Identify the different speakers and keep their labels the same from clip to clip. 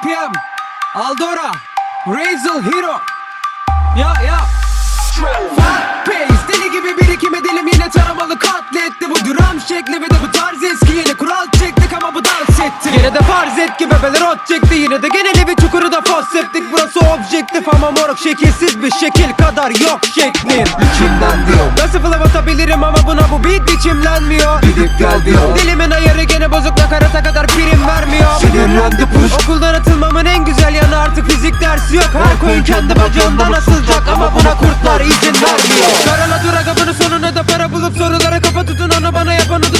Speaker 1: BPM Aldora Razel Hero. Ya ya. Fast pace Deli gibi birikimi dilim yine taramalı katletti. Bu dram şekli ve de bu tarz eski yeni kural çektik ama bu dans etti. Yine de farz et ki bebeler ot çekti Yine de genel objektif ama moruk şekilsiz bir şekil kadar yok şeklin.
Speaker 2: İçimden diyor.
Speaker 1: Nasıl flow atabilirim ama buna bu beat biçimlenmiyor?
Speaker 2: Gidip gel diyor.
Speaker 1: Dilimin ayarı gene bozuk nakarata kadar prim vermiyor.
Speaker 2: Sinirlendi push.
Speaker 1: Okuldan atılmamın en güzel yanı artık fizik dersi yok. Her koyun kendi bacağından asılacak ama buna kurtlar izin vermiyor. Karala dur aga bunun sonuna da para bulup sorulara kafa tutun Onu bana yapan udut olabilir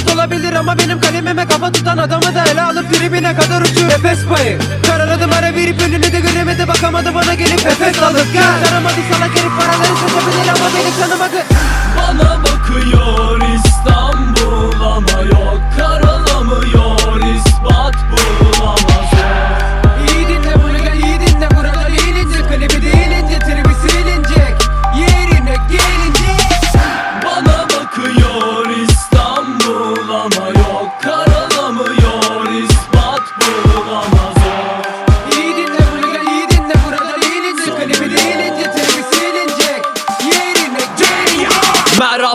Speaker 1: ama benim kalemime kafa tutan adamı da ele alıp tribine kadar uçuyor. Nefes payı. Karaladım ara verip önüne de göremedi bakamadı bana gelip nefes alıp gel. Saramadı salak herif paraları seçebilir ama beni tanımadı
Speaker 3: Bana bakıyor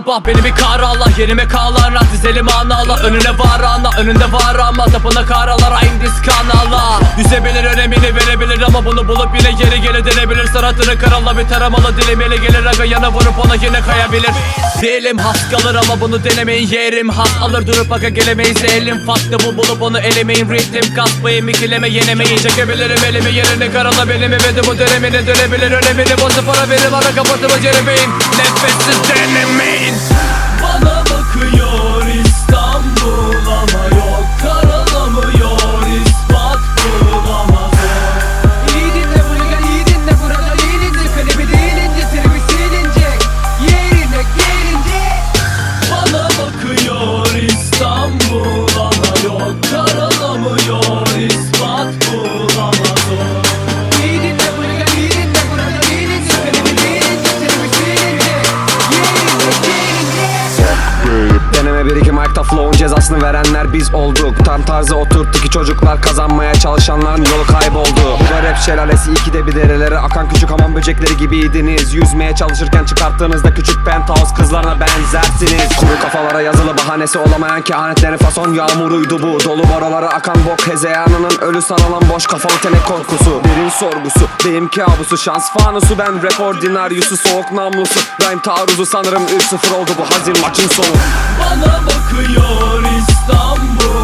Speaker 3: Merhaba beni bir karala Yerime kalanlar dizelim anala Önüne var ana önünde var ama Tapına karalar. İndis kanala Yüzebilir önemini verebilir ama bunu bulup yine geri geri dönebilir Sanatını karala bir taramalı dilim ele gelir. Aga yana vurup ona yine kayabilir. Dilim has kalır ama bunu denemeyin yerim has Alır. Durup aga gelemeyiz elim Farklı. Bu bulup onu elemeyin Ritim kasmayın ikileme yenemeyin. Çekebilirim elimi yerine karala belimi Ve de bu dönemine dönebilir önemini Bozu para verir. Ara kapatımı cerebeyin Nefessiz denemeyin
Speaker 2: Mic'ta flow'un cezasını verenler biz olduk. Tam tarzı oturttu ki çocuklar kazanmaya çalışanların yolu kayboldu. Bu da rap şelalesi ikide bir derelere akan küçük hamam böcekleri gibiydiniz. Yüzmeye çalışırken çıkarttığınızda küçük penthouse kızlarına benzersiniz. Kuru kafalara yazılı bahanesi olamayan kehanetlerin fason yağmuruydu bu. Dolu boralara akan bok hezeyanının ölü sanılan boş kafalı tenek korkusu. Derin sorgusu deyim kabusu şans fanusu. Ben rap ordinaryusu soğuk namlusu. Rhyme taarruzu sanırım 3-0 oldu bu hazin maçın sonu.
Speaker 3: Bana Yanıyor İstanbul.